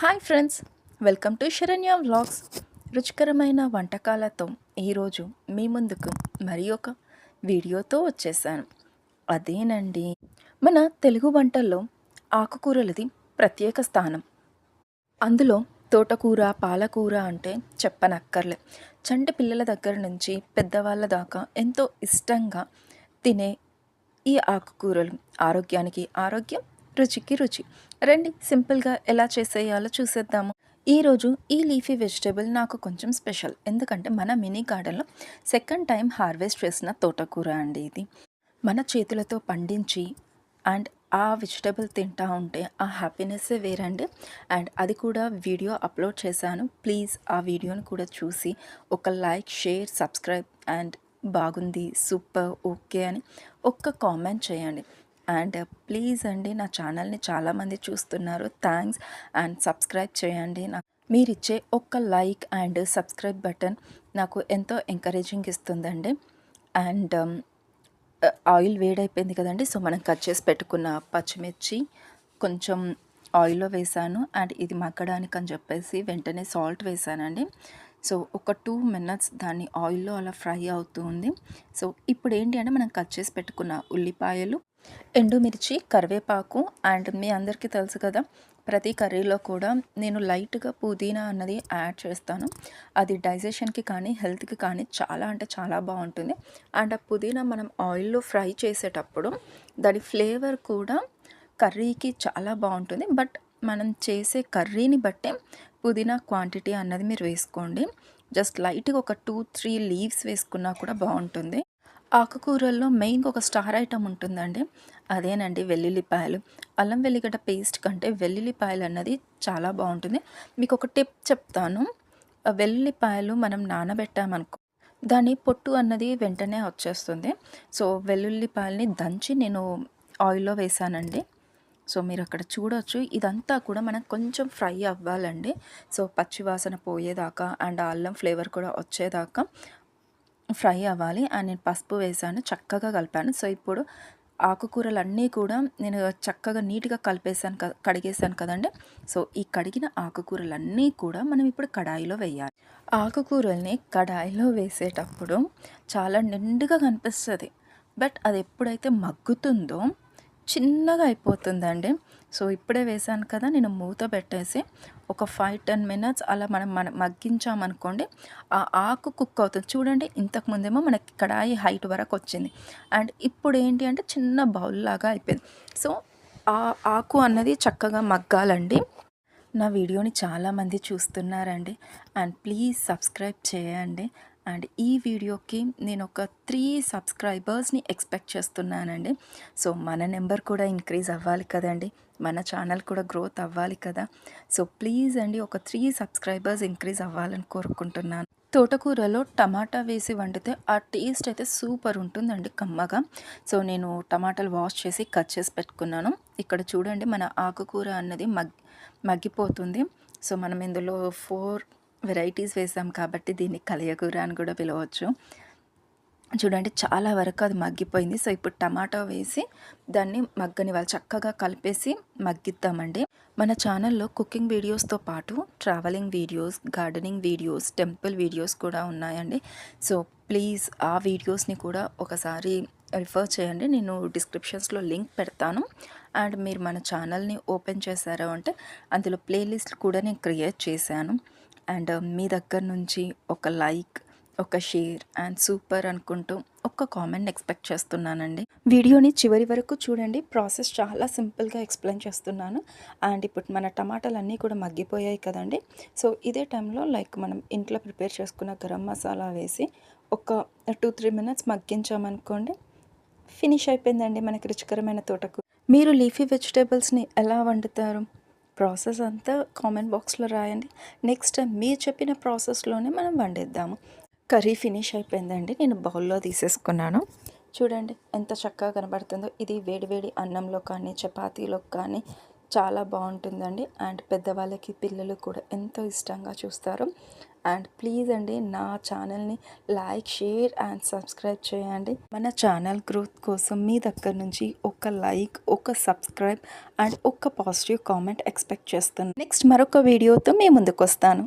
Hi friends welcome to Saranya vlogs. రుచికరమైన వంటకాలతో ఈరోజు మీ ముందుకు మరి ఒక వీడియోతో వచ్చేసాను. అదేనండి మన తెలుగు వంటల్లో ఆకుకూరలది ప్రత్యేక స్థానం. అందులో తోటకూర పాలకూర అంటే చెప్పనక్కర్లే. చంటి పిల్లల దగ్గర నుంచి పెద్దవాళ్ళ దాకా ఎంతో ఇష్టంగా తినే ఈ ఆకుకూరలు. ఆరోగ్యానికి ఆరోగ్యం రుచికి రుచి. రండి సింపుల్గా ఎలా చేసేయాలో చూసేద్దాము. ఈరోజు ఈ లీఫీ వెజిటేబుల్ నాకు కొంచెం స్పెషల్. ఎందుకంటే మన మినీ గార్డెన్లో సెకండ్ టైం హార్వెస్ట్ చేసిన తోటకూర అండి ఇది. మన చేతులతో పండించి అండ్ ఆ వెజిటేబుల్ తింటా ఉంటే ఆ హ్యాపీనెస్సే వేరండి. అండ్ అది కూడా వీడియో అప్లోడ్ చేశాను. ప్లీజ్ ఆ వీడియోని కూడా చూసి ఒక లైక్ షేర్ సబ్స్క్రైబ్ అండ్ బాగుంది సూపర్ ఓకే అని ఒక్క కామెంట్ చేయండి. అండ్ ప్లీజ్ అండి నా ఛానల్ని చాలామంది చూస్తున్నారు. థ్యాంక్స్ అండ్ సబ్స్క్రైబ్ చేయండి. నా మీరు ఇచ్చే ఒక్క లైక్ అండ్ సబ్స్క్రైబ్ బటన్ నాకు ఎంతో ఎంకరేజింగ్ ఇస్తుందండి. అండ్ um, ఆయిల్ వేడైపోయింది కదండి సో మనం కట్ చేసి పెట్టుకున్న పచ్చిమిర్చి కొంచెం ఆయిల్లో వేసాను. అండ్ ఇది మగ్గడానికి అని చెప్పేసి వెంటనే సాల్ట్ వేసానండి. సో ఒక టూ మినిట్స్ దాన్ని ఆయిల్లో అలా ఫ్రై అవుతుంది సో ఇప్పుడు ఏంటి అంటే మనం కట్ చేసి పెట్టుకున్న ఉల్లిపాయలు ఎండుమిర్చి కరివేపాకు అండ్ మీ అందరికీ తెలుసు కదా ప్రతి కర్రీలో కూడా నేను లైట్గా పుదీనా అన్నది యాడ్ చేస్తాను. అది డైజెషన్కి కానీ హెల్త్కి కానీ చాలా అంటే చాలా బాగుంటుంది. అండ్ ఆ పుదీనా మనం ఆయిల్లో ఫ్రై చేసేటప్పుడు దాని ఫ్లేవర్ కూడా కర్రీకి చాలా బాగుంటుంది. బట్ మనం చేసే కర్రీని బట్టే పుదీనా క్వాంటిటీ అన్నది మీరు వేసుకోండి. జస్ట్ లైట్గా ఒక టూ త్రీ లీవ్స్ వేసుకున్నా కూడా బాగుంటుంది. ఆకుకూరల్లో మెయిన్గా ఒక స్టార్ ఐటమ్ ఉంటుందండి. అదేనండి వెల్లుల్లిపాయలు. అల్లం వెల్లిగడ్డ పేస్ట్ కంటే వెల్లుల్లిపాయలు అన్నది చాలా బాగుంటుంది. మీకు ఒక టిప్ చెప్తాను. వెల్లుల్లిపాయలు మనం నానబెట్టామనుకో దాని పొట్టు అన్నది వెంటనే వచ్చేస్తుంది. సో వెల్లుల్లిపాయలని దంచి నేను ఆయిల్లో వేసానండి. సో మీరు అక్కడ చూడొచ్చు. ఇదంతా కూడా మనకు కొంచెం ఫ్రై అవ్వాలండి. సో పచ్చివాసన పోయేదాకా అండ్ అల్లం ఫ్లేవర్ కూడా వచ్చేదాకా ఫ్రై అవ్వాలి. అండ్ నేను పసుపు వేసాను. చక్కగా కలిపాను. సో ఇప్పుడు ఆకుకూరలన్నీ కూడా నేను చక్కగా నీట్గా కలిపేసాను కడిగేసాను కదండి. సో ఈ కడిగిన ఆకుకూరలన్నీ కూడా మనం ఇప్పుడు కడాయిలో వేయాలి. ఆకుకూరల్ని కడాయిలో వేసేటప్పుడు చాలా నిండుగా కనిపిస్తుంది. బట్ అది ఎప్పుడైతే మగ్గుతుందో చిన్నగా అయిపోతుందండి. సో ఇప్పుడే వేసాను కదా నేను మూత పెట్టేసి ఒక ఫైవ్ టెన్ మినిట్స్ అలా మనం మనం మగ్గించామనుకోండి ఆ ఆకు కుక్ అవుతుంది. చూడండి ఇంతకుముందేమో మనకి కడాయి హైట్ వరకు వచ్చింది. అండ్ ఇప్పుడు ఏంటి అంటే చిన్న బౌల్ లాగా అయిపోయింది. సో ఆ ఆకు అన్నది చక్కగా మగ్గాలండి. నా వీడియోని చాలామంది చూస్తున్నారండి. అండ్ ప్లీజ్ సబ్స్క్రైబ్ చేయండి. అండ్ ఈ వీడియోకి నేను ఒక త్రీ సబ్స్క్రైబర్స్ని ఎక్స్పెక్ట్ చేస్తున్నానండి. సో మన నెంబర్ కూడా ఇంక్రీజ్ అవ్వాలి కదండి. మన ఛానల్ కూడా గ్రోత్ అవ్వాలి కదా. సో ప్లీజ్ అండి ఒక త్రీ సబ్స్క్రైబర్స్ ఇంక్రీజ్ అవ్వాలని కోరుకుంటున్నాను. తోటకూరలో టమాటా వేసి వండితే ఆ టేస్ట్ అయితే సూపర్ ఉంటుందండి కమ్మగా. సో నేను టమాటాలు వాష్ చేసి కట్ చేసి పెట్టుకున్నాను. ఇక్కడ చూడండి మన ఆకుకూర అన్నది మగ్ మగ్గిపోతుంది. సో మనం ఇందులో ఫోర్ వెరైటీస్ వేసాం కాబట్టి దీన్ని కలయకూర అని కూడా పిలవచ్చు. చూడండి చాలా వరకు అది మగ్గిపోయింది. సో ఇప్పుడు టమాటో వేసి దాన్ని మగ్గని వాళ్ళు చక్కగా కలిపేసి మగ్గిద్దామండి. మన ఛానల్లో కుకింగ్ వీడియోస్తో పాటు travelling videos gardening videos temple videos కూడా ఉన్నాయండి. సో ప్లీజ్ ఆ వీడియోస్ని కూడా ఒకసారి రిఫర్ చేయండి. నేను డిస్క్రిప్షన్స్లో లింక్ పెడతాను. అండ్ మీరు మన ఛానల్ని ఓపెన్ చేశారు అంటే అందులో ప్లేలిస్ట్ కూడా నేను క్రియేట్ చేశాను. అండ్ మీ దగ్గర నుంచి ఒక లైక్ ఒక షేర్ అండ్ సూపర్ అనుకుంటూ ఒక్క కామెంట్ ఎక్స్పెక్ట్ చేస్తున్నానండి. వీడియోని చివరి వరకు చూడండి. ప్రాసెస్ చాలా సింపుల్గా ఎక్స్ప్లెయిన్ చేస్తున్నాను. అండ్ ఇప్పుడు మన టమాటాలు అన్నీ కూడా మగ్గిపోయాయి కదండి. సో ఇదే టైంలో లైక్ మనం ఇంట్లో ప్రిపేర్ చేసుకున్న గరం మసాలా వేసి ఒక టూ త్రీ మినిట్స్ మగ్గించామనుకోండి ఫినిష్ అయిపోయిందండి మనకి రుచికరమైన తోటకు మీరు లీఫీ వెజిటేబుల్స్ని ఎలా వండుతారు? ప్రాసెస్ అంతా కామెంట్ బాక్స్లో రాయండి. నెక్స్ట్ మీరు చెప్పిన ప్రాసెస్లోనే మనం వండేద్దాము. కర్రీ ఫినిష్ అయిపోయిందండి. నేను బౌల్లో తీసేసుకున్నాను. చూడండి ఎంత చక్కగా కనబడుతుందో. ఇది వేడివేడి అన్నంలో కానీ చపాతీలో కానీ చాలా బాగుంటుందండి. అండ్ పెద్దవాళ్ళకి పిల్లలు కూడా ఎంతో ఇష్టంగా చూస్తారు. అండ్ ప్లీజ్ అండి నా ఛానల్ని లైక్ షేర్ అండ్ సబ్స్క్రైబ్ చేయండి. మన ఛానల్ గ్రోత్ కోసం మీ దగ్గర నుంచి ఒక లైక్ ఒక సబ్స్క్రైబ్ అండ్ ఒక పాజిటివ్ కామెంట్ ఎక్స్పెక్ట్ చేస్తాను నెక్స్ట్ మరొక వీడియోతో మీ ముందుకు వస్తాను